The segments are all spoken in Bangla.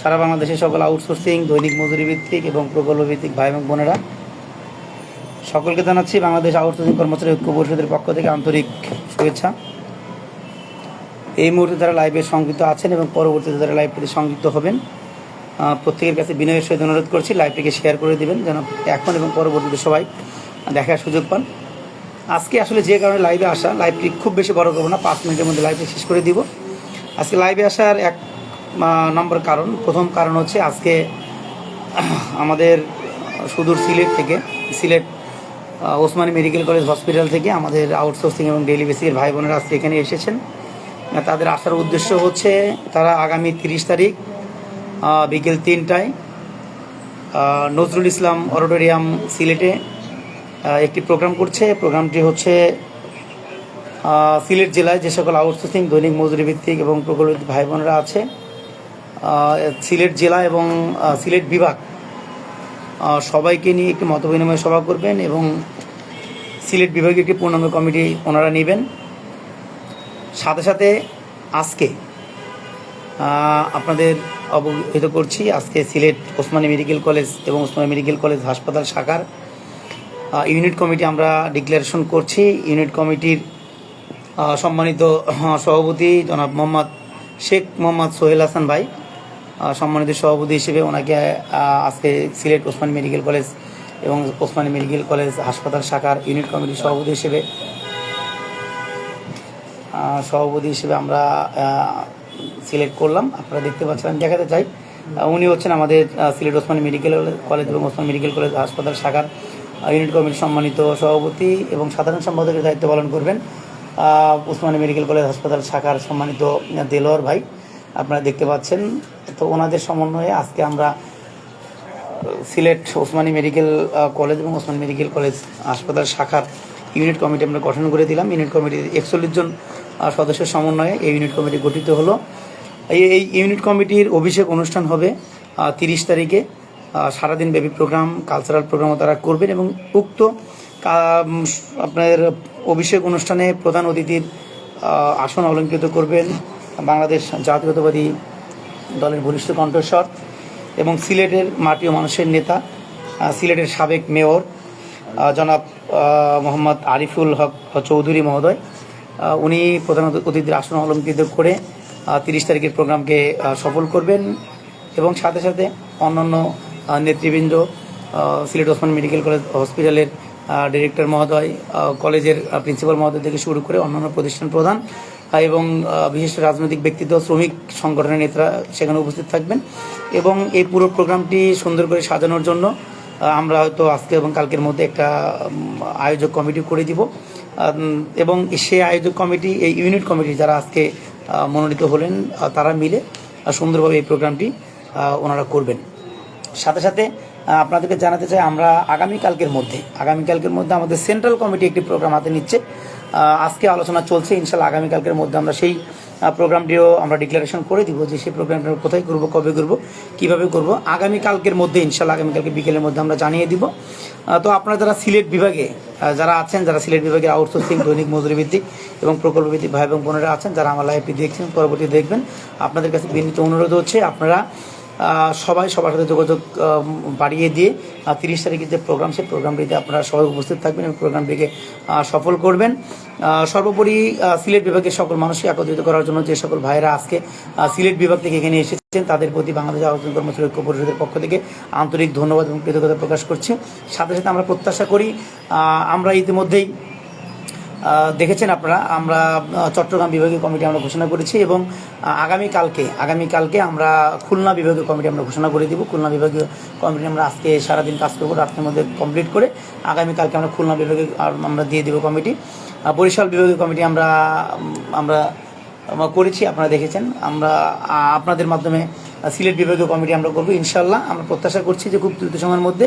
সারা বাংলাদেশের সকল আউটসোর্সিং দৈনিক মজুরি ভিত্তিক এবং প্রকল্প ভিত্তিক ভাই এবং বোনেরা। সকলকে জানাচ্ছি বাংলাদেশ আউটসোর্সিং কর্মচারী ঐক্য পরিষদের পক্ষ থেকে আন্তরিক শুভেচ্ছা। এই মুহূর্তে যারা লাইভে সংযুক্ত আছেন এবং পরবর্তীতে যারা লাইভটিতে সংযুক্ত হবেন প্রত্যেকের কাছে বিনয়ের সহিত অনুরোধ করছি লাইভটিকে শেয়ার করে দিবেন যেন এখন এবং পরবর্তীতে সবাই দেখার সুযোগ পান। আজকে আসলে যে কারণে লাইভে আসা লাইভটি খুব বেশি বড় করব না, পাঁচ মিনিটের মধ্যে লাইভটি শেষ করে দিব। আজকে লাইভে আসার এক নম্বর কারণ। প্রথম কারণ হচ্ছে আজকে আমাদের সুদূর সিলেট থেকে, Sylhet Osmani medical college hospital থেকে আমাদের আউটসোর্সিং এবং ডেইলি বেসিকের ভাই বোনেরা আজকে এখানে এসেছেন। তাদের আসার উদ্দেশ্য হচ্ছে তারা আগামী তিরিশ তারিখ বিকেল তিনটায় নজরুল ইসলাম অডিটোরিয়াম সিলেটে একটি প্রোগ্রাম করছে। প্রোগ্রামটি হচ্ছে সিলেট জেলায় যে সকল আউটসোর্সিং দৈনিক মজুরি ভিত্তিক এবং প্রকল্পিত ভাই বোনেরা আছে সিলেট জেলা এবং সিলেট বিভাগ সবাইকে নিয়ে একটি মত বিনিময় সভা করবেন এবং সিলেট বিভাগের একটি পূর্ণাঙ্গ কমিটি ওনারা নেবেন। সাথে সাথে আজকে আপনাদের অবহিত করছি, আজকে সিলেট ওসমানী মেডিকেল কলেজ এবং ওসমানী মেডিকেল কলেজ হাসপাতাল শাখার ইউনিট কমিটি আমরা ডিক্লারেশন করছি। ইউনিট কমিটির সম্মানিত সভাপতি জনাব মোহাম্মদ শেখ মোহাম্মদ সোহেল হাসান ভাই। সম্মানিত সভাপতি হিসেবে ওনাকে আজকে সিলেট ওসমানী মেডিকেল কলেজ এবং ওসমানী মেডিকেল কলেজ হাসপাতাল শাখার ইউনিট কমিটির সভাপতি হিসেবে সভাপতি হিসেবে আমরা সিলেক্ট করলাম। আপনারা দেখতে পাচ্ছেন, আমি দেখাতে চাই। উনি হচ্ছেন আমাদের সিলেট ওসমানী মেডিকেল কলেজ এবং ওসমান মেডিকেল কলেজ হাসপাতাল শাখার ইউনিট কমিটির সম্মানিত সভাপতি এবং সাধারণ সম্পাদকের দায়িত্ব পালন করবেন ওসমানী মেডিকেল কলেজ হাসপাতাল শাখার সম্মানিত দেলোয়ার ভাই। আপনারা দেখতে পাচ্ছেন। তো ওনাদের সমন্বয়ে আজকে আমরা সিলেট ওসমানী মেডিকেল কলেজ এবং ওসমানী মেডিকেল কলেজ হাসপাতাল শাখার ইউনিট কমিটি আমরা গঠন করে দিলাম। ইউনিট কমিটির একচল্লিশ জন সদস্যের সমন্বয়ে এই ইউনিট কমিটি গঠিত হলো। এই ইউনিট কমিটির অভিষেক অনুষ্ঠান হবে তিরিশ তারিখে। সারাদিন ব্যাপী প্রোগ্রাম কালচারাল প্রোগ্রামও তারা করবেন এবং উক্ত আপনার অভিষেক অনুষ্ঠানে প্রধান অতিথির আসন অলঙ্কৃত করবেন। বাংলাদেশ জাতীয়তাবাদী দলের বলিষ্ঠ কণ্ঠস্বর এবং সিলেটের মাটি ও মানুষের নেতা সিলেটের সাবেক মেয়র জনাব মোহাম্মদ আরিফুল হক চৌধুরী মহোদয়। উনি প্রধান অতিথির আসন অলঙ্কৃত করে তিরিশ তারিখের প্রোগ্রামকে সফল করবেন এবং সাথে সাথে অন্যান্য নেতৃবৃন্দ সিলেট ওসমান মেডিকেল কলেজ হসপিটালের ডিরেক্টর মহোদয় কলেজের প্রিন্সিপাল মহোদয় থেকে শুরু করে অন্যান্য প্রতিষ্ঠান প্রধান এবং আহ, বিশিষ্ট রাজনৈতিক ব্যক্তিত্ব শ্রমিক সংগঠনের নেতারা সেখানে উপস্থিত থাকবেন। এবং এই পুরো প্রোগ্রামটি সুন্দর করে সাজানোর জন্য আমরা হয়তো আজকে এবং কালকের মধ্যে একটা আয়োজক কমিটি করে দিব। এবং সে আয়োজক কমিটি এই ইউনিট কমিটি যারা আজকে মনোনীত হলেন তারা মিলে সুন্দরভাবে এই প্রোগ্রামটি ওনারা করবেন। সাথে সাথে আপনাদেরকে জানাতে চাই, আমরা আগামীকালকের মধ্যে আগামীকালকের মধ্যে আমাদের সেন্ট্রাল কমিটি একটি প্রোগ্রাম হাতে নিচ্ছে। আজকে আলোচনা চলছে, ইনশাল্লাহ আগামীকালকের মধ্যে আমরা সেই প্রোগ্রামটিও আমরা ডিক্লারেশন করে দিব যে সেই প্রোগ্রামটা কোথায় করব কবে করব কীভাবে করব আগামীকালকের মধ্যে ইনশাল্লাহ আগামীকালকে বিকেলের মধ্যে আমরা জানিয়ে দিব। তো আপনারা যারা সিলেট বিভাগে যারা আছেন, যারা সিলেট বিভাগে আউটসোর্সিং দৈনিক মজুরি ভিত্তিক এবং প্রকল্প ভিত্তিক ভাই এবং বোনেরা আছেন, যারা আমার লাইভটি দেখছেন, পরবর্তী দেখবেন, আপনাদের কাছে বিনীত অনুরোধ হচ্ছে, আপনারা সবাই সবার সাথে যোগাযোগ বাড়িয়ে দিয়ে তিরিশ তারিখের যে প্রোগ্রাম সেই প্রোগ্রামটিতে আপনারা সবাই উপস্থিত থাকবেন এবং প্রোগ্রামটিকে সফল করবেন। সর্বোপরি সিলেট বিভাগের সকল মানুষকে একত্রিত করার জন্য যে সকল ভাইয়েরা আজকে সিলেট বিভাগ থেকে এখানে এসেছেন, তাদের প্রতি বাংলাদেশ আলোচনা কর্মচারী ঐক্য পরিষদের পক্ষ থেকে আন্তরিক ধন্যবাদ এবং কৃতজ্ঞতা প্রকাশ করছি। সাথে সাথে আমরা প্রত্যাশা করি আমরা ইতিমধ্যেই দেখেছেন আপনারা, আমরা চট্টগ্রাম বিভাগীয় কমিটি আমরা ঘোষণা করেছি এবং আগামীকালকে আগামীকালকে আমরা খুলনা বিভাগীয় কমিটি আমরা ঘোষণা করে দিব। খুলনা বিভাগীয় কমিটি আমরা আজকে সারাদিন কাজ করব, রাত্রের মধ্যে কমপ্লিট করে আগামীকালকে আমরা খুলনা বিভাগে আমরা দিয়ে দেবো কমিটি। বরিশাল বিভাগীয় কমিটি আমরা আমরা আমরা করেছি, আপনারা দেখেছেন। আমরা আপনাদের মাধ্যমে সিলেট বিভাগীয় কমিটি আমরা করব ইনশাল্লাহ আমরা প্রত্যাশা করছি যে খুব দ্রুত সময়ের মধ্যে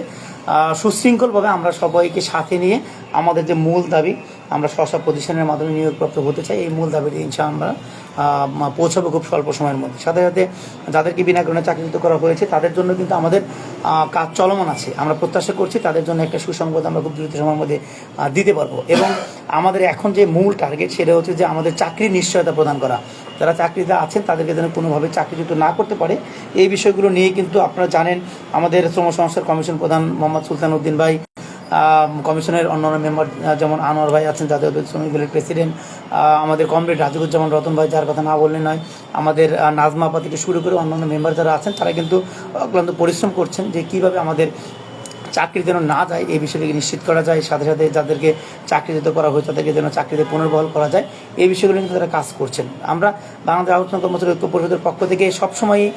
সুশৃঙ্খলভাবে আমরা সবাইকে সাথে নিয়ে আমাদের যে মূল দাবি আমরা স্বশা প্রতিষ্ঠানের মাধ্যমে নিয়োগপ্রাপ্ত হতে চাই, এই মূল দাবিতে ইনশা আমরা পৌঁছাবো খুব স্বল্প সময়ের মধ্যে। সাথে সাথে যাদেরকে বিনা কারণে চাকরিচ্যুত করা হয়েছে, তাদের জন্য কিন্তু আমাদের কাজ চলমান আছে। আমরা প্রত্যাশা করছি তাদের জন্য একটা সুসংবাদ আমরা খুব দ্রুত সময়ের মধ্যে দিতে পারব। এবং আমাদের এখন যে মূল টার্গেট সেটা হচ্ছে যে আমাদের চাকরির নিশ্চয়তা প্রদান করা। যারা চাকরিতে আছেন, তাদেরকে যেন কোনোভাবে চাকরিচ্যুত না করতে পারে। এই বিষয়গুলো নিয়ে কিন্তু আপনারা জানেন, আমাদের শ্রম সংস্থার কমিশন প্রধান মোহাম্মদ সুলতান উদ্দিন ভাই কমিশনের অন্য অন্য মেম্বার যেমন আনোয়ার ভাই আছেন, জাতীয় শ্রমিক দলের প্রেসিডেন্ট আমাদের কমরেড রাজিবুজ্জামান রতন ভাই, যার কথা না বললে নয়, আমাদের নাজমা আপা শুরু করে অন্যান্য মেম্বার যারা আছেন, তারা কিন্তু অক্লান্ত পরিশ্রম করছেন যে কীভাবে আমাদের চাকরি যেন না যায়, এই বিষয়টিকে নিশ্চিত করা যায়। সাথে সাথে যাদেরকে চাকরিচ্যুত করা হয়েছে, তাদেরকে যেন চাকরিতে পুনর্বহাল করা যায়। এই বিষয়গুলো কিন্তু তারা কাজ করছেন। আমরা বাংলাদেশ আলোচনা কর্মচারী ঐক্য পরিষদের পক্ষ থেকে সবসময়ই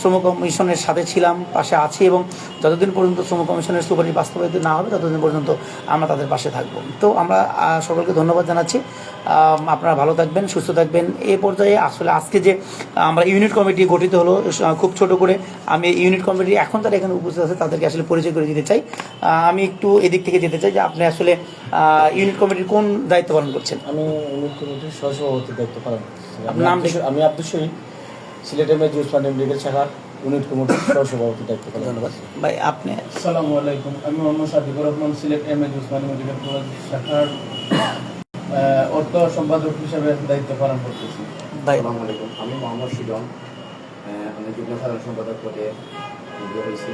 শ্রম কমিশনের সাথে ছিলাম, পাশে আছি এবং যতদিন পর্যন্ত শ্রম কমিশনের সুপারিশ বাস্তবায়িত না হবে, ততদিন পর্যন্ত আমরা তাদের পাশে থাকব। তো আমরা সকলকে ধন্যবাদ জানাচ্ছি। আপনারা ভালো থাকবেন সুস্থ থাকবেন। এ পর্যায়ে আসলে আজকে যে আমরা ইউনিট কমিটি গঠিত হলো খুব ছোট করে আমি ইউনিট কমিটি এখন তারা এখানে উপস্থিত আছে তাদেরকে আসলে পরিচয় করে দিতে চাই। আমি একটু এদিক থেকে যেতে চাই যে আপনি আসলে ইউনিট কমিটির কোন দায়িত্ব পালন করছেন? আমি ইউনিট কমিটির সহসভাপতির দায়িত্ব পালন নাম আমি আব্দুল শহীদ সিলেট এম এ জুস ফান্ড মেডিকেল শাখার ইউনিট কমিটির সহসভাপতির দায়িত্ব পালন ধন্যবাদ। ভাই আপনি? আসসালামু আলাইকুম আমি Mohammad Sadikur Rahman Sylhet M A Osmani medical college শাখার অর্থ সম্পাদক হিসেবে দায়িত্ব পালন করতেছি। ভাই আসসালামু আলাইকুম। আমি মোহাম্মদ সুজন আমি যুগ্ম সাধারণ সম্পাদক পদে নিয়োগ হয়েছি।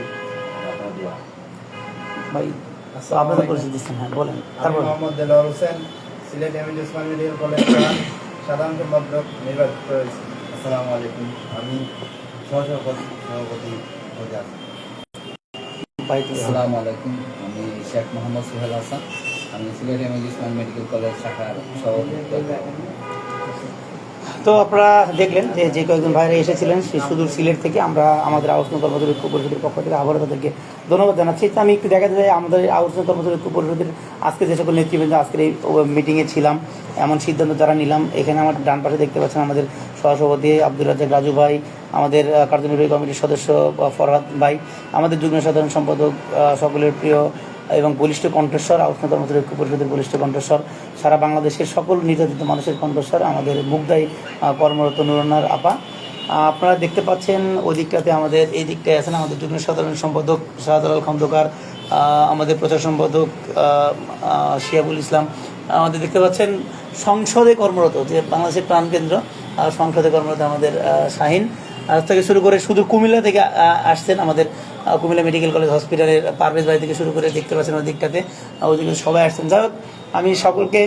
আপনার দোয়া। ভাই আপনাদের হ্যাঁ বলেন। আমি Mohammad Delwar Hossain Sylhet M Osman medical college সাধারণ সম্পাদক নির্বাচিত হয়েছি। আসসালামু আলাইকুম। আমি সহসভাপতি সভাপতি পদে আছি। আসসালামু আলাইকুম। আমি শেখ মোহাম্মদ সুহেল হাসান। তো আপনারা দেখলেন যে যে কয়েকজন ভাইরা এসেছিলেন, সেই সুদূর সিলেট থেকে আমরা আমাদের আলোচনা কর্মচারী ঐক্য পরিষদের পক্ষ থেকে আবারও তাদেরকে ধন্যবাদ জানাচ্ছি। তো আমি একটু দেখাতে চাই, আমাদের আলোচনা কর্মচারী ঐক্য পরিষদের আজকে যে সকল নেতৃবৃন্দ আজকের এই মিটিংয়ে ছিলাম, এমন সিদ্ধান্ত যারা নিলাম, এখানে আমার ডান পাশে দেখতে পাচ্ছেন আমাদের সহসভাপতি আব্দুল রাজ্জাক রাজু ভাই, আমাদের কার্যনির্বাহী কমিটির সদস্য ফরহাদ ভাই, আমাদের যুগ্ম সাধারণ সম্পাদক সকলের প্রিয় এবং বলিষ্ঠ কণ্ঠস্বর আলোচনা কর্মচারী ঐক্য পরিষদের বলিষ্ঠ কণ্ঠস্বর, সারা বাংলাদেশের সকল নির্যাতিত মানুষের কণ্ঠস্বর, আমাদের মুগদাই কর্মরত নুরানার আপা। আপনারা দেখতে পাচ্ছেন ওই দিকটাতে আমাদের, এই দিকটায় আছেন আমাদের যুগ্ম সাধারণ সম্পাদক শাহদালাল খন্দকার আমাদের প্রচার সম্পাদক শিয়াবুল ইসলাম। আমাদের দেখতে পাচ্ছেন সংসদে কর্মরত, যে বাংলাদেশের প্রাণকেন্দ্র সংসদে কর্মরত আমাদের শাহিন। আজ থেকে শুরু করে শুধু কুমিল্লা থেকে আসছেন আমাদের কুমিল্লা মেডিকেল কলেজ হসপিটালের পারভেজ বাড়ি থেকে শুরু করে দেখতে পাচ্ছেন ওই দিকটাতে আহ, ওইদিকে সবাই আসছেন। যাই হোক আমি সকলকে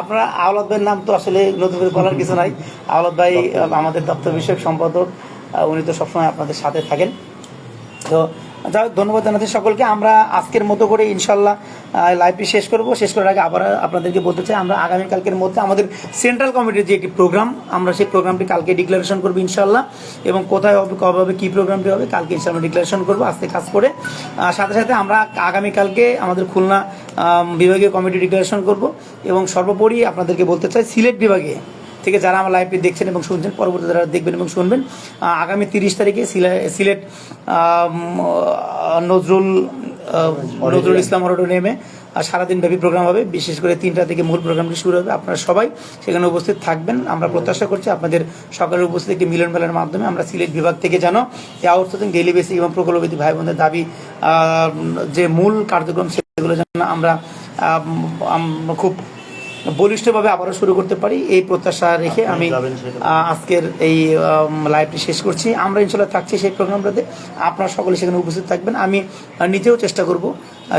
আপনারা আওলাদ ভাইয়ের নাম তো আসলে নতুন করে বলার কিছু নাই। আওলাদ ভাই আমাদের দপ্তর বিষয়ক সম্পাদক উনি তো সবসময় আপনাদের সাথে থাকেন। তো যাই হোক, ধন্যবাদ জানাচ্ছি সকলকে। আমরা আজকের মতো করে ইনশাল্লাহ লাইভটি শেষ করব। শেষ করার আগে আবার আপনাদেরকে বলতে চাই, আমরা আগামীকালকের মধ্যে আমাদের সেন্ট্রাল কমিটির যে একটি প্রোগ্রাম আমরা সেই প্রোগ্রামটি কালকে ডিক্লারেশন করব ইনশাল্লাহ এবং কোথায় হবে, কবে হবে, কী প্রোগ্রামটি হবে, কালকে ইনশাল্লাহ ডিক্লারেশন করব আজকে কাজ করে। সাথে সাথে আমরা আগামীকালকে আমাদের খুলনা বিভাগীয় কমিটি ডিক্লারেশন করব। এবং সর্বোপরি আপনাদেরকে বলতে চাই, সিলেট বিভাগে থেকে যারা আমার লাইভটি দেখছেন এবং শুনছেন, পরবর্তী যারা দেখবেন এবং শুনবেন আগামী তিরিশ তারিখে সিলে- সিলেট নজরুল নজরুল ইসলাম অডিটোরিয়ামে আর সারাদিন ব্যাপী প্রোগ্রাম হবে, বিশেষ করে তিনটা থেকে মূল প্রোগ্রামটি শুরু হবে। আপনারা সবাই সেখানে উপস্থিত থাকবেন। আমরা প্রত্যাশা করছি আপনাদের সকালের উপস্থিত একটি মিলন মেলার মাধ্যমে। আমরা সিলেট বিভাগ থেকে যেন এই আউটসোর্সিং ডেলি বেসিক এবং প্রকল্পবিধি ভাই বোনদের দাবি যে মূল কার্যক্রম, সেগুলো যেন আমরা খুব বলিষ্ঠভাবে আবারও শুরু করতে পারি। এই প্রত্যাশা রেখে আমি আজকের এই লাইভটি শেষ করছি। আমরা ইনশাল্লাহ থাকছি সেই প্রোগ্রামটাতে আপনারা সকলে সেখানে উপস্থিত থাকবেন। আমি নিজেও চেষ্টা করব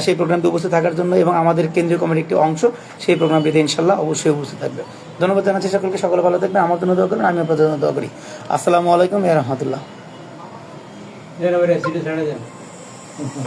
সেই প্রোগ্রামটি উপস্থিত থাকার জন্য এবং আমাদের কেন্দ্রীয় কমিটির একটি অংশ সেই প্রোগ্রামটিতে ইনশাল্লাহ অবশ্যই উপস্থিত থাকবে। ধন্যবাদ জানাচ্ছি সকলকে। সকলে ভালো থাকবেন। আমার জন্য দোয়া করবেন আমি আপনাদের জন্য দোয়া করি। আসসালামু আলাইকুম রহমতুল্লাহ।